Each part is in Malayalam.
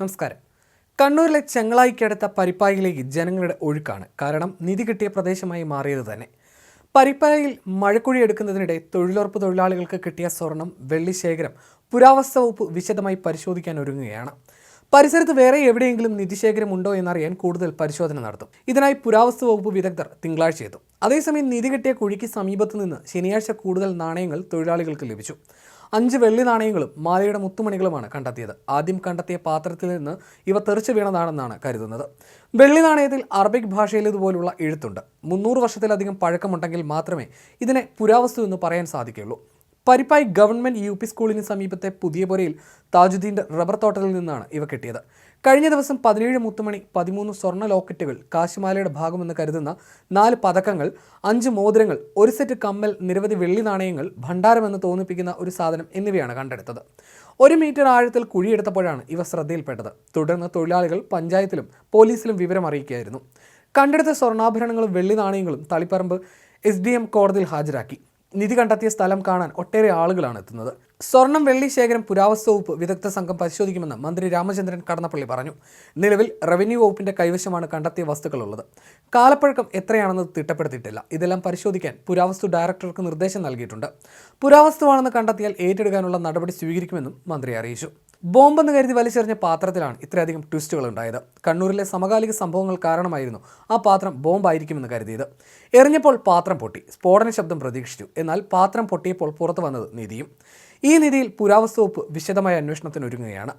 നമസ്കാരം. കണ്ണൂരിലെ ചെങ്ങളായിക്കടുത്ത പരിപ്പായിലേക്ക് ജനങ്ങളുടെ ഒഴുക്കാണ്. കാരണം നിധി കിട്ടിയ പ്രദേശമായി മാറിയത് തന്നെ. പരിപ്പായിൽ മഴക്കുഴി എടുക്കുന്നതിനിടെ തൊഴിലുറപ്പ് തൊഴിലാളികൾക്ക് കിട്ടിയ സ്വർണം വെള്ളി ശേഖരം പുരാവസ്തു വകുപ്പ് വിശദമായി പരിശോധിക്കാൻ ഒരുങ്ങുകയാണ്. പരിസരത്ത് വേറെ എവിടെയെങ്കിലും നിധിശേഖരം ഉണ്ടോ എന്നറിയാൻ കൂടുതൽ പരിശോധന നടത്തും. ഇതിനായി പുരാവസ്തു വകുപ്പ് വിദഗ്ധർ തിങ്കളാഴ്ച എത്തും. അതേസമയം നിധി കിട്ടിയ കുഴിക്ക് സമീപത്ത് നിന്ന് ശനിയാഴ്ച കൂടുതൽ നാണയങ്ങൾ തൊഴിലാളികൾക്ക് ലഭിച്ചു. അഞ്ച് വെള്ളി നാണയങ്ങളും മാലയുടെ മുത്തുമണികളുമാണ് കണ്ടെത്തിയത്. ആദ്യം കണ്ടെത്തിയ പാത്രത്തിൽ നിന്ന് ഇവ തെറിച്ചു വീണതാണെന്നാണ് കരുതുന്നത്. വെള്ളി നാണയത്തിൽ അറബിക് ഭാഷയിലേതുപോലുള്ള എഴുത്തുണ്ട്. മുന്നൂറ് വർഷത്തിലധികം പഴക്കമുണ്ടെങ്കിൽ മാത്രമേ ഇതിനെ പുരാവസ്തു എന്ന് പറയാൻ സാധിക്കുകയുള്ളൂ. പരിപ്പായി ഗവൺമെന്റ് യു പി സ്കൂളിന് സമീപത്തെ പുതിയ പുരയിൽ താജുദ്ദീന്റെ റബ്ബർ തോട്ടത്തിൽ നിന്നാണ് ഇവ കിട്ടിയത്. കഴിഞ്ഞ ദിവസം പതിനേഴ് മുത്തുമണി പതിമൂന്ന് സ്വർണ ലോക്കറ്റുകൾ കാശിമാലയുടെ ഭാഗമെന്ന് കരുതുന്ന നാല് പതക്കങ്ങൾ അഞ്ച് മോതിരങ്ങൾ ഒരു സെറ്റ് കമ്മൽ നിരവധി വെള്ളി നാണയങ്ങൾ ഭണ്ഡാരമെന്ന് തോന്നിപ്പിക്കുന്ന ഒരു സാധനം എന്നിവയാണ് കണ്ടെടുത്തത്. ഒരു മീറ്റർ ആഴത്തിൽ കുഴിയെടുത്തപ്പോഴാണ് ഇവ ശ്രദ്ധയിൽപ്പെട്ടത്. തുടർന്ന് തൊഴിലാളികൾ പഞ്ചായത്തിലും പോലീസിലും വിവരം അറിയിക്കുകയായിരുന്നു. കണ്ടെടുത്ത സ്വർണാഭരണങ്ങളും വെള്ളി നാണയങ്ങളും തളിപ്പറമ്പ് എസ് ഡി എം കോടതിയിൽ ഹാജരാക്കി. നിധി കണ്ടെത്തിയ സ്ഥലം കാണാൻ ഒട്ടേറെ ആളുകളാണ് എത്തുന്നത്. സ്വർണം വെള്ളി ശേഖരം പുരാവസ്തു വകുപ്പ് വിദഗ്ധ സംഘം പരിശോധിക്കുമെന്ന് മന്ത്രി രാമചന്ദ്രൻ കടന്നപ്പള്ളി പറഞ്ഞു. നിലവിൽ റവന്യൂ വകുപ്പിന്റെ കൈവശമാണ് കണ്ടെത്തിയ വസ്തുക്കളുള്ളത്. കാലപ്പഴക്കം എത്രയാണെന്ന് തിട്ടപ്പെടുത്തിയിട്ടില്ല. ഇതെല്ലാം പരിശോധിക്കാൻ പുരാവസ്തു ഡയറക്ടർക്ക് നിർദ്ദേശം നൽകിയിട്ടുണ്ട്. പുരാവസ്തുവാണെന്ന് കണ്ടെത്തിയാൽ ഏറ്റെടുക്കാനുള്ള നടപടി സ്വീകരിക്കുമെന്നും മന്ത്രി അറിയിച്ചു. ബോംബെന്ന് കരുതി വലിച്ചെറിഞ്ഞ പാത്രത്തിലാണ് ഇത്രയധികം ട്വിസ്റ്റുകൾ ഉണ്ടായത് കണ്ണൂരിലെ സമകാലിക സംഭവങ്ങൾ കാരണമായിരുന്നു ആ പാത്രം ബോംബായിരിക്കുമെന്ന് കരുതിയത്. എറിഞ്ഞപ്പോൾ പാത്രം പൊട്ടി. സ്ഫോടന ശബ്ദം പ്രതീക്ഷിച്ചു. എന്നാൽ പാത്രം പൊട്ടിയപ്പോൾ പുറത്തു വന്നത് നിധിയും. ഈ നിധിയിൽ പുരാവസ്തു വകുപ്പ് വിശദമായ അന്വേഷണത്തിന് ഒരുങ്ങുകയാണ്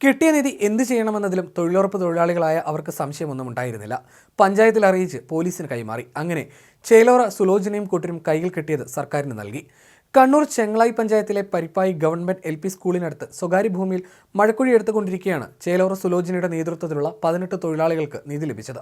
കിട്ടിയ നിധി എന്ത് ചെയ്യണമെന്നതിലും തൊഴിലുറപ്പ് തൊഴിലാളികളായ അവർക്ക് സംശയമൊന്നും ഉണ്ടായിരുന്നില്ല. പഞ്ചായത്തിൽ അറിയിച്ച് പോലീസിന് കൈമാറി. അങ്ങനെ ചേലോറ സുലോചനയും കൂട്ടരും കയ്യിൽ കിട്ടിയത് സർക്കാരിന് നൽകി. കണ്ണൂർ ചെങ്ങളായി പഞ്ചായത്തിലെ പരിപ്പായി ഗവൺമെന്റ് എൽ പി സ്കൂളിനടുത്ത് സ്വകാര്യ ഭൂമിയിൽ മഴക്കുഴി എടുത്തുകൊണ്ടിരിക്കുകയാണ് ചേലോറ സുലോചനയുടെ നേതൃത്വത്തിലുള്ള പതിനെട്ട് തൊഴിലാളികൾക്ക് നീതി ലഭിച്ചത്.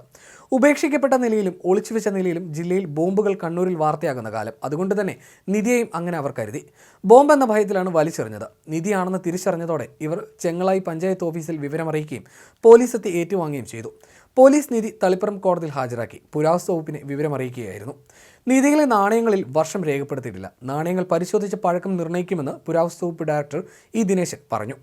ഉപേക്ഷിക്കപ്പെട്ട നിലയിലും ഒളിച്ചുവെച്ച നിലയിലും ജില്ലയിൽ ബോംബുകൾ കണ്ണൂരിൽ വാർത്തയാകുന്ന കാലം. അതുകൊണ്ട് തന്നെ നിധിയെയും അങ്ങനെ അവർ കരുതി. ബോംബ് എന്ന ഭയത്തിലാണ് വലിച്ചെറിഞ്ഞത്. നിധിയാണെന്ന് തിരിച്ചറിഞ്ഞതോടെ ഇവർ ചെങ്ങളായി പഞ്ചായത്ത് ഓഫീസിൽ വിവരമറിയിക്കുകയും പോലീസ് എത്തി ഏറ്റുവാങ്ങുകയും ചെയ്തു. പോലീസ് നിധി തളിപ്പുറം കോടതിയിൽ ഹാജരാക്കി. പുരാവസ്തു വകുപ്പിനെ വിവരമറിയിക്കുകയായിരുന്നു. നിധിയിലെ നാണയങ്ങളിൽ വർഷം രേഖപ്പെടുത്തിയിട്ടില്ല. നാണയങ്ങൾ പരിശോധിച്ച് പഴക്കം നിർണയിക്കുമെന്ന് പുരാവസ്തു വകുപ്പ് ഡയറക്ടർ ഇ ദിനേശൻ പറഞ്ഞു.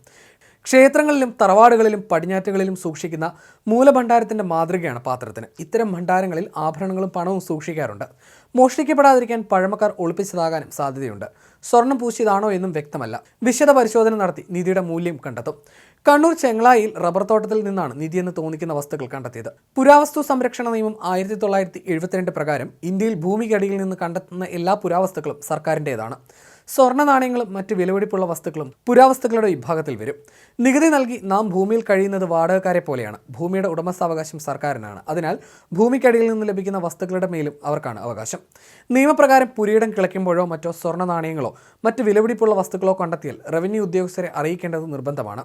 ക്ഷേത്രങ്ങളിലും തറവാടുകളിലും പടിഞ്ഞാറ്റുകളിലും സൂക്ഷിക്കുന്ന മൂലഭണ്ഡാരത്തിന്റെ മാതൃകയാണ് പാത്രത്തിന്. ഇത്തരം ഭണ്ഡാരങ്ങളിൽ ആഭരണങ്ങളും പണവും സൂക്ഷിക്കാറുണ്ട്. മോഷ്ടിക്കപ്പെടാതിരിക്കാൻ പഴമക്കാർ ഒളിപ്പിച്ചതാകാനും സാധ്യതയുണ്ട്. സ്വർണം പൂശിയതാണോ എന്നും വ്യക്തമല്ല. വിശദ പരിശോധന നടത്തി നിധിയുടെ മൂല്യം കണ്ടെത്തും. കണ്ണൂർ ചെങ്ങളായിൽ റബ്ബർ തോട്ടത്തിൽ നിന്നാണ് നിധിയെന്ന് തോന്നിക്കുന്ന വസ്തുക്കൾ കണ്ടെത്തിയത്. പുരാവസ്തു സംരക്ഷണ നിയമം ആയിരത്തി തൊള്ളായിരത്തി എഴുപത്തിരണ്ട് പ്രകാരം ഇന്ത്യയിൽ ഭൂമിക്കടിയിൽ നിന്ന് കണ്ടെത്തുന്ന എല്ലാ പുരാവസ്തുക്കളും സർക്കാരിന്റെതാണ് സ്വർണ നാണയങ്ങളും മറ്റ് വിലപിടിപ്പുള്ള വസ്തുക്കളും പുരാവസ്തുക്കളുടെ വിഭാഗത്തിൽ വരും. നികുതി നൽകി നാം ഭൂമിയിൽ കഴിയുന്നത് വാടകക്കാരെ പോലെയാണ്. ഭൂമിയുടെ ഉടമസ്ഥാവകാശം സർക്കാരിനാണ്. അതിനാൽ ഭൂമിക്കടിയിൽ നിന്ന് ലഭിക്കുന്ന വസ്തുക്കളുടെ മേലും അവർക്കാണ് അവകാശം. നിയമപ്രകാരം പുരിയിടം കിളയ്ക്കുമ്പോഴോ മറ്റോ സ്വർണ നാണയങ്ങളോ മറ്റ് വിലപിടിപ്പുള്ള വസ്തുക്കളോ കണ്ടെത്തിയാൽ റവന്യൂ ഉദ്യോഗസ്ഥരെ അറിയിക്കേണ്ടത് നിർബന്ധമാണ്.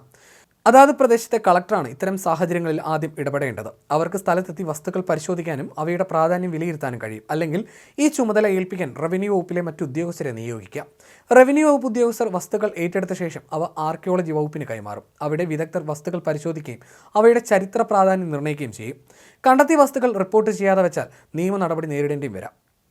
അതാത് പ്രദേശത്തെ കളക്ടറാണ് ഇത്തരം സാഹചര്യങ്ങളിൽ ആദ്യം ഇടപെടേണ്ടത്. അവർക്ക് സ്ഥലത്തെത്തി വസ്തുക്കൾ പരിശോധിക്കാനും അവയുടെ പ്രാധാന്യം വിലയിരുത്താനും കഴിയും. അല്ലെങ്കിൽ ഈ ചുമതല ഏൽപ്പിക്കാൻ റവന്യൂ വകുപ്പിലെ മറ്റു ഉദ്യോഗസ്ഥരെ നിയോഗിക്കാം. റവന്യൂ വകുപ്പ് ഉദ്യോഗസ്ഥർ വസ്തുക്കൾ ഏറ്റെടുത്ത ശേഷം അവ ആർക്കിയോളജി വകുപ്പിന് കൈമാറും. അവിടെ വിദഗ്ധർ വസ്തുക്കൾ പരിശോധിക്കുകയും അവയുടെ ചരിത്ര പ്രാധാന്യം നിർണയിക്കുകയും ചെയ്യും. കണ്ടെത്തിയ വസ്തുക്കൾ റിപ്പോർട്ട് ചെയ്യാതെ വെച്ചാൽ നിയമ നടപടി നേരിടേണ്ടിയും വരാം.